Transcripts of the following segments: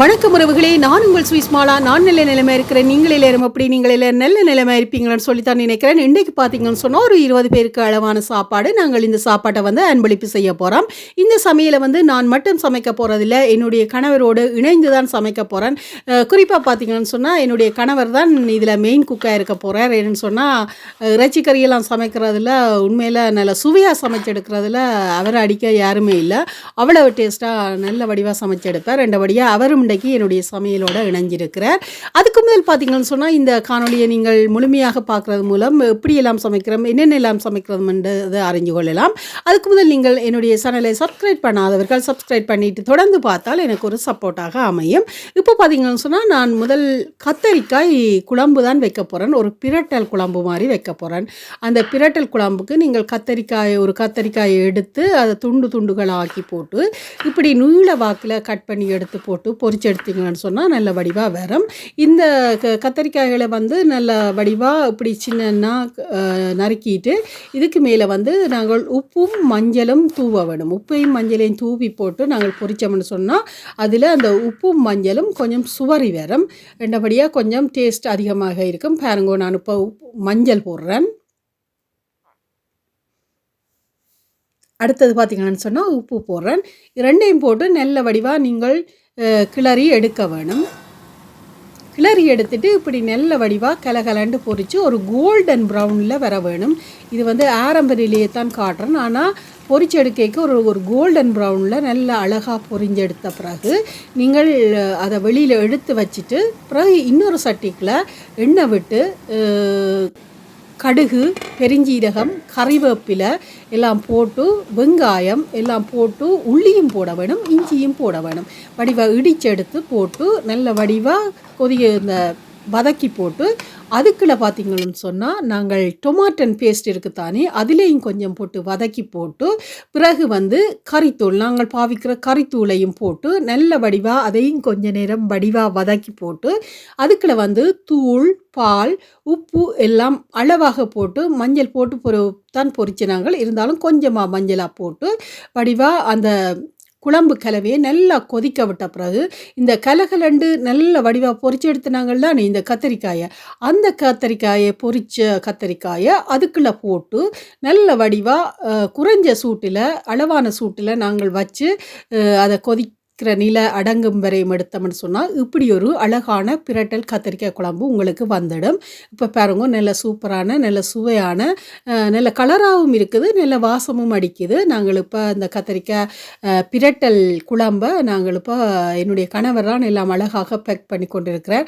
வணக்கம் உறவுகளே நான் உங்கள் சுவிஸ் மாலா நான் நல்ல நிலைமை இருக்கிறேன். நீங்கள் எல்லாரும் அப்படி நீங்கள் எல்லாரும் நல்ல நிலைமை இருப்பீங்கன்னு சொல்லித்தான் நினைக்கிறேன். இன்றைக்கு பார்த்தீங்கன்னு சொன்னால் ஒரு இருபது பேருக்கு அளவான சாப்பாடு. நாங்கள் இந்த சாப்பாட்டை வந்து அன்பளிப்பு செய்ய போகிறோம் இந்த சமையலை வந்து நான் மட்டும் சமைக்க போகிறதில்ல என்னுடைய கணவரோடு இணைந்து தான் சமைக்க போகிறேன் குறிப்பாக பார்த்தீங்கன்னு சொன்னால் என்னுடைய கணவர் தான் இதில் மெயின் குக்காக இருக்க போகிறார் என்னன்னு சொன்னால் இறைச்சி கறியெல்லாம் சமைக்கிறதுல உண்மையில் நல்ல சுவையாக சமைச்செடுக்கிறதுல அவரை அடிக்க யாருமே இல்லை. அவ்வளவு டேஸ்ட்டாக நல்ல வடிவாக சமைச்செடுப்பார் ரெண்டபடியாக அவரும் இன்றைக்கு என்னுடைய சமையலோட இணைஞ்சிருக்கிறார். அதுக்கு முதல் பார்த்தீங்கன்னு சொன்னால் இந்த காணொலியை நீங்கள் முழுமையாக பார்க்குறது மூலம் எப்படியெல்லாம் சமைக்கிறோம் என்னென்ன எல்லாம் சமைக்கிறோம்ன்றதை அறிஞ்சு கொள்ளலாம். அதுக்கு முதல் நீங்கள் என்னுடைய சேனலை சப்ஸ்கிரைப் பண்ணாதவர்கள் சப்ஸ்கிரைப் பண்ணிட்டு தொடர்ந்து பார்த்தால் எனக்கு ஒரு சப்போர்ட்டாக அமையும். இப்போ பார்த்தீங்கன்னு சொன்னால் நான் முதல் கத்தரிக்காய் குழம்பு தான் வைக்க போகிறேன் ஒரு பிரட்டல் குழம்பு மாதிரி வைக்க போகிறேன் அந்த பிரட்டல் குழம்புக்கு நீங்கள் கத்தரிக்காய் ஒரு கத்தரிக்காயை எடுத்து அதை துண்டு துண்டுகள் ஆக்கி போட்டு இப்படி நீள வாக்கில் கட் பண்ணி எடுத்து போட்டு பொறிச்சு எடுத்தீங்கன்னு சொன்னால் நல்ல வடிவாக வரும். இந்த க கத்தரிக்காய்களை வந்து நல்ல வடிவாக இப்படி சின்னன்னா நறுக்கிட்டு இதுக்கு மேலே வந்து நாங்கள் உப்பும் மஞ்சளும் தூவ வேணும். உப்பையும் மஞ்சளையும் தூவி போட்டு நாங்கள் பொறிச்சோம்னு சொன்னால் அதில் அந்த உப்பும் மஞ்சளும் கொஞ்சம் சுவரி வரும். ரெண்டபடியாக கொஞ்சம் டேஸ்ட் அதிகமாக இருக்கும். பாருங்க நான் இப்போ உப்பு- மஞ்சள் போடுறேன். அடுத்தது பார்த்திங்கன்னு சொன்னால் உப்பு போடுறேன். ரெண்டையும் போட்டு நெல்லை வடிவாக நீங்கள் கிளறி எடுக்க வேணும். கிளறி எடுத்துட்டு இப்படி நெல்லை வடிவாக கலகலண்டு பொரித்து ஒரு கோல்டன் ப்ரௌனில் வர வேணும். இது வந்து ஆரம்பரிலேயே தான் காட்டுறேன். ஆனால் பொரிச்சு எடுக்கைக்கு ஒரு ஒரு கோல்டன் ப்ரௌனில் நல்ல அழகாக பொறிஞ்செடுத்த பிறகு நீங்கள் அதை வெளியில் எடுத்து வச்சுட்டு பிறகு இன்னொரு சட்டிக்கில் எண்ணெய் விட்டு கடுகு பெருஞ்சீரகம் கறிவேப்பிலை எல்லாம் போட்டு வெங்காயம் எல்லாம் போட்டு உள்ளியும் போட வேணும் இஞ்சியும் போட வேணும். வடிவாக இடிச்செடுத்து போட்டு நல்ல வடிவாக கொதிய இந்த வதக்கி போட்டு அதுக்குள்ள பார்த்திங்கன்னு சொன்னால் நாங்கள் டொமாட்டன் பேஸ்ட் இருக்குத்தானே அதுலேயும் கொஞ்சம் போட்டு வதக்கி போட்டு பிறகு வந்து கறித்தூள் நாங்கள் பாவிக்கிற கறித்தூளையும் போட்டு நல்ல வடிவாக அதையும் கொஞ்ச நேரம் வடிவாக வதக்கி போட்டு அதுக்குள்ள வந்து தூள் பால் உப்பு எல்லாம் அளவாக போட்டு மஞ்சள் போட்டு பொறு தான் பொரிச்சினாங்கள் இருந்தாலும் கொஞ்சமாக மஞ்சளாக போட்டு வடிவாக அந்த குழம்பு கலவையை நல்லா கொதிக்க விட்ட பிறகு இந்த கலகலண்டு நல்ல வடிவாக பொறிச்சு எடுத்துனாங்கள் தானே இந்த கத்தரிக்காயை. அந்த கத்தரிக்காயை பொறிச்ச கத்தரிக்காயை அதுக்குள்ளே போட்டு நல்ல வடிவாக குறைஞ்ச சூட்டில் அளவான சூட்டில் நாங்கள் வச்சு அதை கொதி இருக்கிற நில அடங்கும் வரையும் எடுத்தோம்னு சொன்னால் இப்படி ஒரு அழகான பிரட்டல் கத்திரிக்காய் குழம்பு உங்களுக்கு வந்துடும். இப்போ பாருங்க நல்ல சூப்பரான நல்ல சுவையான நல்ல கலராகவும் இருக்குது நல்ல வாசமும் அடிக்குது. நாங்கள் இப்போ இந்த கத்திரிக்காய் பிரட்டல் குழம்பை நாங்கள் இப்போ என்னுடைய கணவர் தான் எல்லாம் அழகாக பேக் பண்ணி கொண்டிருக்கிறார்.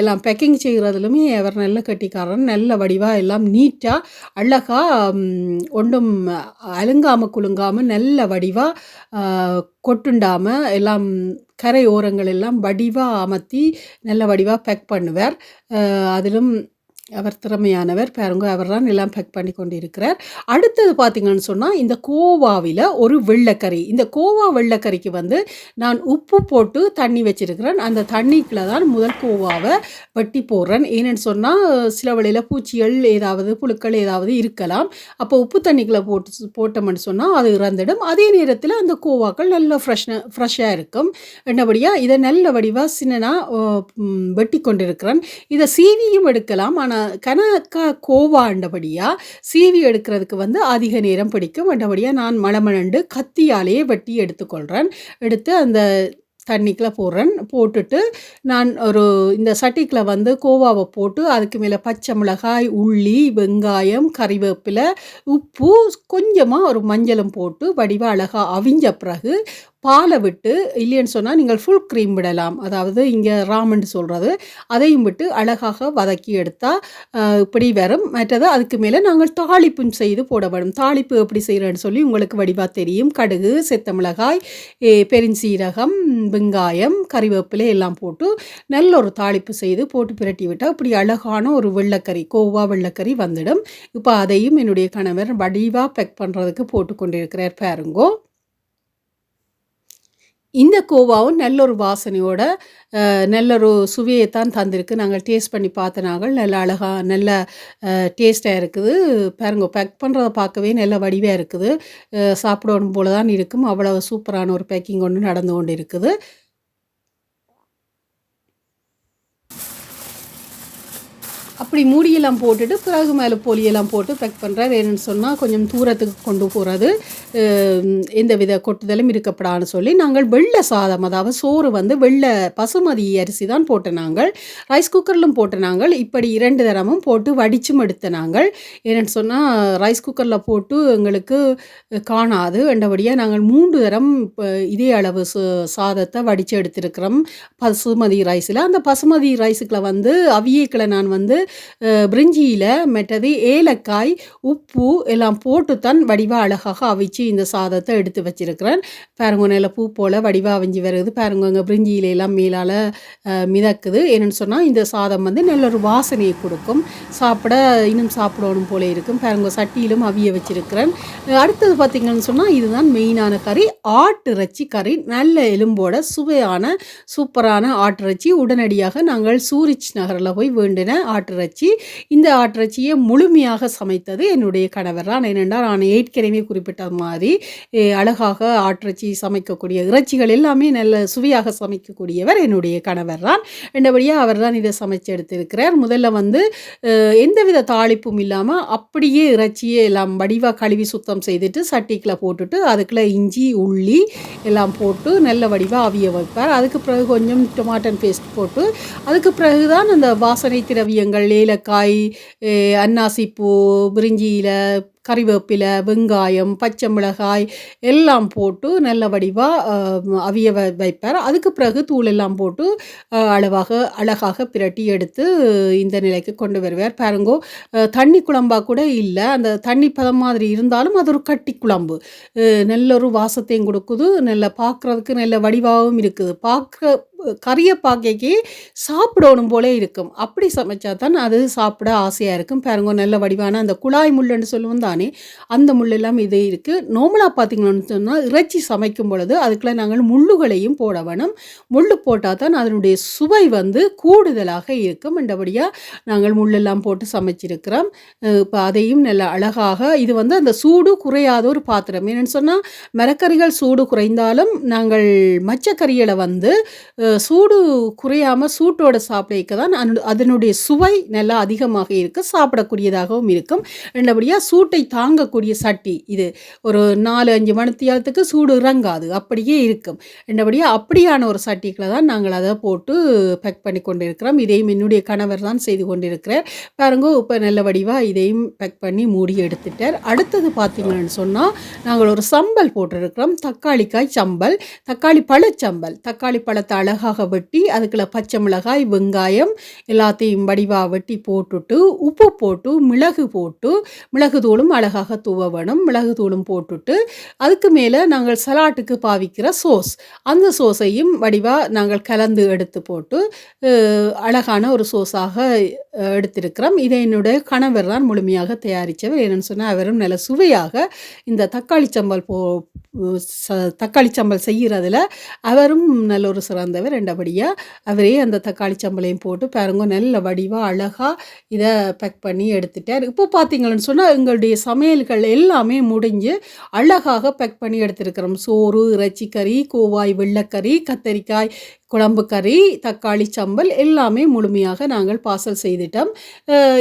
எல்லாம் பேக்கிங் செய்கிறதுலுமே அவர் நல்ல கட்டிக்காரன் நல்ல வடிவாக எல்லாம் நீட்டாக அழகாக ஒன்றும் அலுங்காமல் குலுங்காமல் நல்ல வடிவாக கொட்டுண்டாமல் எல்லாம் கரை ஓரங்கள் எல்லாம் வடிவாக அமர்த்தி நல்ல வடிவாக பேக் பண்ணுவார். அதிலும் அவர் திறமையானவர். பாருங்க அவர் தான் எல்லாம் பேக் பண்ணி கொண்டிருக்கிறார். அடுத்தது பார்த்தீங்கன்னு சொன்னால் இந்த கோவாவில் ஒரு வெள்ளைக்கறி இந்த கோவா வெள்ளைக்கறிக்கு வந்து நான் உப்பு போட்டு தண்ணி வச்சிருக்கிறேன். அந்த தண்ணிக்குள்ளே தான் முதல் கோவாவை வெட்டி போடுறேன். ஏன்னு சொன்னால் சில வழியில் பூச்சிகள் ஏதாவது புழுக்கள் ஏதாவது இருக்கலாம். அப்போ உப்பு தண்ணிக்குள்ளே போட்டு போட்டோம்னு சொன்னால் அது இறந்துடும். அதே நேரத்தில் அந்த கோவாக்கள் நல்ல ஃப்ரெஷ் ஃப்ரெஷ்ஷாக இருக்கும். என்னபடியாக இதை நல்ல வடிவாக சின்னனாக வெட்டி கொண்டிருக்கிறேன். இதை சீவியும் எடுக்கலாம். ஆனால் கணக்கா கோவாண்டபடியாக சீவி எடுக்கிறதுக்கு வந்து அதிக நேரம் பிடிக்கும். அண்டபடியாக நான் மலமணண்டு கத்தியாலேயே வெட்டி எடுத்துக்கொள்கிறேன் எடுத்து அந்த தண்ணிக்குள்ளே போடுறேன். போட்டுட்டு நான் ஒரு இந்த சட்டிக்குள்ள வந்து கோவாவை போட்டு அதுக்கு மேலே பச்சை மிளகாய் உள்ளி வெங்காயம் கறிவேப்பிலை உப்பு கொஞ்சமாக ஒரு மஞ்சளும் போட்டு வடிவ அழகாக அவிஞ்ச பிறகு பாலை விட்டு இல்லைன்னு சொன்னால் நீங்கள் ஃபுல் க்ரீம் விடலாம். அதாவது இங்கே ராமன் சொல்கிறது அதையும் விட்டு அழகாக வதக்கி எடுத்தால் இப்படி வரும். மற்றது அதுக்கு மேலே நாங்கள் தாளிப்பும் செய்து போட வேணும் தாளிப்பு எப்படி செய்கிறேன்னு சொல்லி உங்களுக்கு வடிவாக தெரியும். கடுகு செத்த மிளகாய் பெருஞ்சீரகம் வெங்காயம் கறிவேப்பிலை எல்லாம் போட்டு நல்ல ஒரு தாளிப்பு செய்து போட்டு பிரட்டி விட்டால் இப்படி அழகான ஒரு வெள்ளைக்கறி கோவா வெள்ளைக்கறி வந்துடும். இப்போ அதையும் என்னுடைய கணவர் வடிவாக பேக் பண்ணுறதுக்கு போட்டு கொண்டிருக்கிறார் பாருங்கோ. இந்த கோவாவும் நல்ல ஒரு வாசனையோட நல்ல ஒரு சுவையை தான் தந்திருக்கு. நாங்கள் டேஸ்ட் பண்ணி பார்த்த நாங்கள் நல்ல அழகாக நல்ல டேஸ்ட்டாக இருக்குது. பாருங்க பேக் பண்ணுறத பார்க்கவே நல்ல வடிவாக இருக்குது. சாப்பிடணும் போல தான் இருக்கும். அவ்வளோ சூப்பரான ஒரு பேக்கிங் ஒன்று நடந்து கொண்டு இருக்குது அப்படி மூடியெல்லாம் போட்டுட்டு பிறகு மேலே போலியெல்லாம் போட்டு பேக் பண்ணுறாரு என்னென்னு சொன்னால் கொஞ்சம் தூரத்துக்கு கொண்டு போகிறது எந்த வித கொட்டுதலும் இருக்கப்படான்னு சொல்லி நாங்கள் வெள்ளை சாதம் அதாவது சோறு வந்து வெள்ளை பசுமதி அரிசி தான் போட்ட நாங்கள். ரைஸ் குக்கரிலும் போட்ட நாங்கள். இப்படி இரண்டு தரமும் போட்டு வடிச்சும் எடுத்த நாங்கள். என்னென்னு சொன்னால் ரைஸ் குக்கரில் போட்டு எங்களுக்கு காணாது. என்றபடியாக நாங்கள் மூன்று தரம் இதே அளவு சாதத்தை வடித்து எடுத்திருக்கிறோம். பசுமதி ரைஸில் அந்த பசுமதி ரைஸுக்கில் வந்து அவியக்கில் நான் வந்து பிரிஞ்சியில் மெட்டது ஏலக்காய் உப்பு எல்லாம் போட்டு தான் வடிவாக அழகாக அவிச்சு இந்த சாதத்தை எடுத்து வச்சிருக்கிறேன் பாருங்க நல்ல பூ போல் வடிவாக அவிஞ்சி வருது. பாருங்க அங்கே பிரிஞ்சியில எல்லாம் மேலால் மிதக்குது. என்னென்னு சொன்னால் இந்த சாதம் வந்து நல்ல ஒரு வாசனையை கொடுக்கும். சாப்பிட இன்னும் சாப்பிடணும் போல இருக்கும். பாருங்க சட்டியிலும் அவிய வச்சிருக்கிறேன் அடுத்தது பார்த்திங்கன்னு சொன்னால் இதுதான் மெயினான கறி. ஆட்டு கறி. நல்ல எலும்போட சுவையான சூப்பரான ஆட்டிறைச்சி. உடனடியாக நாங்கள் சூரிச் நகரில் போய் வேண்டின ஆட்டிறைச்சி இந்த ஆட்டிறச்சியை முழுமையாக சமைத்தது என்னுடைய கணவர் தான். ஏனென்றால் நான் ஏற்கனவே குறிப்பிட்ட மாதிரி அழகாக ஆட்டிறச்சி சமைக்கக்கூடிய இறைச்சிகள் எல்லாமே நல்ல சுவையாக சமைக்கக்கூடியவர் என்னுடைய கணவர் தான். என்றபடியாக அவர் தான் இதை சமைச்சு எடுத்திருக்கிறார் முதல்ல வந்து எந்தவித தாளிப்பும் இல்லாமல் அப்படியே இறைச்சியை எல்லாம் வடிவாக கழுவி சுத்தம் செய்துட்டு சட்டிக்கில் போட்டுட்டு அதுக்குள்ளே இஞ்சி உள்ளி எல்லாம் போட்டு நல்ல வடிவாக அவிய வைப்பார். அதுக்கு பிறகு கொஞ்சம் டொமாட்டோ பேஸ்ட் போட்டு அதுக்கு பிறகு தான் அந்த வாசனை திரவியங்கள் ஏலக்காய் அன்னாசிப்பூ பிரிஞ்சியில் கறிவேப்பிலை வெங்காயம் பச்சை மிளகாய் எல்லாம் போட்டு நல்ல வடிவாக அவிய வைப்பார். அதுக்கு பிறகு தூள் எல்லாம் போட்டு அளவாக அழகாக பிரட்டி எடுத்து இந்த நிலைக்கு கொண்டு வருவார். பாருங்கோ தண்ணி குழம்பாக கூட இல்லை. அந்த தண்ணி பதம் மாதிரி இருந்தாலும் அது ஒரு கட்டி குழம்பு. நல்ல ஒரு வாசத்தையும் கொடுக்குது. நல்ல பார்க்குறதுக்கு நல்ல வடிவாகவும் இருக்குது. பார்க்குற கறியை பாக்கைக்கு சாப்பிடணும் போலே இருக்கும். அப்படி சமைச்சா தான் அது சாப்பிட ஆசையாக இருக்கும். பாருங்க நல்ல வடிவான அந்த குழாய் முள்ளுன்னு சொல்லுவோம் தான்? அந்த முள்ளெல்லாம் இது இருக்குது நோமலாக பார்த்தீங்கன்னு சொன்னால் இறைச்சி சமைக்கும் பொழுது அதுக்குள்ளே நாங்கள் முள்ளுகளையும் போட வேணும். முள் போட்டால் தான் அதனுடைய சுவை வந்து கூடுதலாக இருக்கும் என்றபடியாக நாங்கள் முள்ளெல்லாம் போட்டு சமைச்சிருக்கிறோம். இப்போ அதையும் நல்ல அழகாக இது வந்து அந்த சூடு குறையாத ஒரு பாத்திரம். என்னென்னு சொன்னால் மரக்கறிகள் சூடு குறைந்தாலும் நாங்கள் மச்சக்கறிகளை வந்து சூடு குறையாமல் சூட்டோட சாப்பிடக்க தான் அதனுடைய சுவை நல்லா அதிகமாக இருக்குது சாப்பிடக்கூடியதாகவும் இருக்கும். ரெண்டபடியாக சூட்டை தாங்கக்கூடிய சட்டி. இது ஒரு நாலு அஞ்சு மணித்தியாலத்துக்கு சூடு இறங்காது. அப்படியே இருக்கும். ரெண்டபடியாக அப்படியான ஒரு சட்டிக்களை தான் நாங்கள் அதை போட்டு பேக் பண்ணி கொண்டு இருக்கிறோம் இதையும் என்னுடைய கணவர் தான் செய்து கொண்டிருக்கிறார். பாருங்க இப்போ நல்ல வடிவாக இதையும் பேக் பண்ணி மூடி எடுத்துட்டார். அடுத்தது பார்த்தீங்கன்னு சொன்னால் நாங்கள் ஒரு சம்பல் போட்டிருக்கிறோம். தக்காளிக்காய் சம்பல் தக்காளி பழச்சம்பல் தக்காளி பழத்தை அழகாக வெட்டி அதுக்குள்ள பச்சை மிளகாய் வெங்காயம் எல்லாத்தையும் வடிவாக வெட்டி போட்டுட்டு உப்பு போட்டு மிளகு போட்டு மிளகு தூளும் அழகாக தூவ வேணும் மிளகு தூளும் போட்டுட்டு அதுக்கு மேலே நாங்கள் சலாட்டுக்கு பாவிக்கிற சோஸ் அந்த சோஸையும் வடிவாக நாங்கள் கலந்து எடுத்து போட்டு அழகான ஒரு சோஸாக எடுத்திருக்கிறோம். இதை என்னுடைய கணவர் தான் முழுமையாக தயாரித்தவர். என்னென்னு சொன்னால் அவரும் நல்ல சுவையாக இந்த தக்காளி சம்பல் போ தக்காளி சம்பல் செய்கிறதுல அவரும் நல்ல ஒரு சிறந்தவர். ரெண்டபடியாக அவரே அந்த தக்காளி சம்பளையும் போட்டு பாருங்க நல்ல வடிவாக அழகாக இதை பேக் பண்ணி எடுத்துட்டார். இப்போ பார்த்தீங்கன்னு சொன்னால் எங்களுடைய சமையல்கள் எல்லாமே முடிஞ்சு அழகாக பேக் பண்ணி எடுத்துருக்கிறோம். சோறு இறைச்சிக்கறி கோவாய் வெள்ளைக்கறி கத்தரிக்காய் குழம்பு கறி தக்காளி சம்பல் எல்லாமே முழுமையாக நாங்கள் பார்சல் செய்துட்டோம்.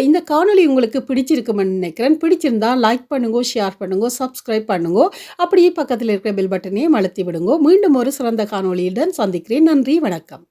இந்த காணொலி உங்களுக்கு பிடிச்சிருக்குமென்னு நினைக்கிறேன். பிடிச்சிருந்தா லைக் பண்ணுங்க ஷேர் பண்ணுங்க சப்ஸ்கிரைப் பண்ணுங்க அப்படியே பக்கத்தில் இருக்கிற பெல் பட்டனையும் அழுத்தி விடுங்க. மீண்டும் ஒரு சிறந்த காணொலியுடன் சந்திக்கிறேன். நன்றி வணக்கம்.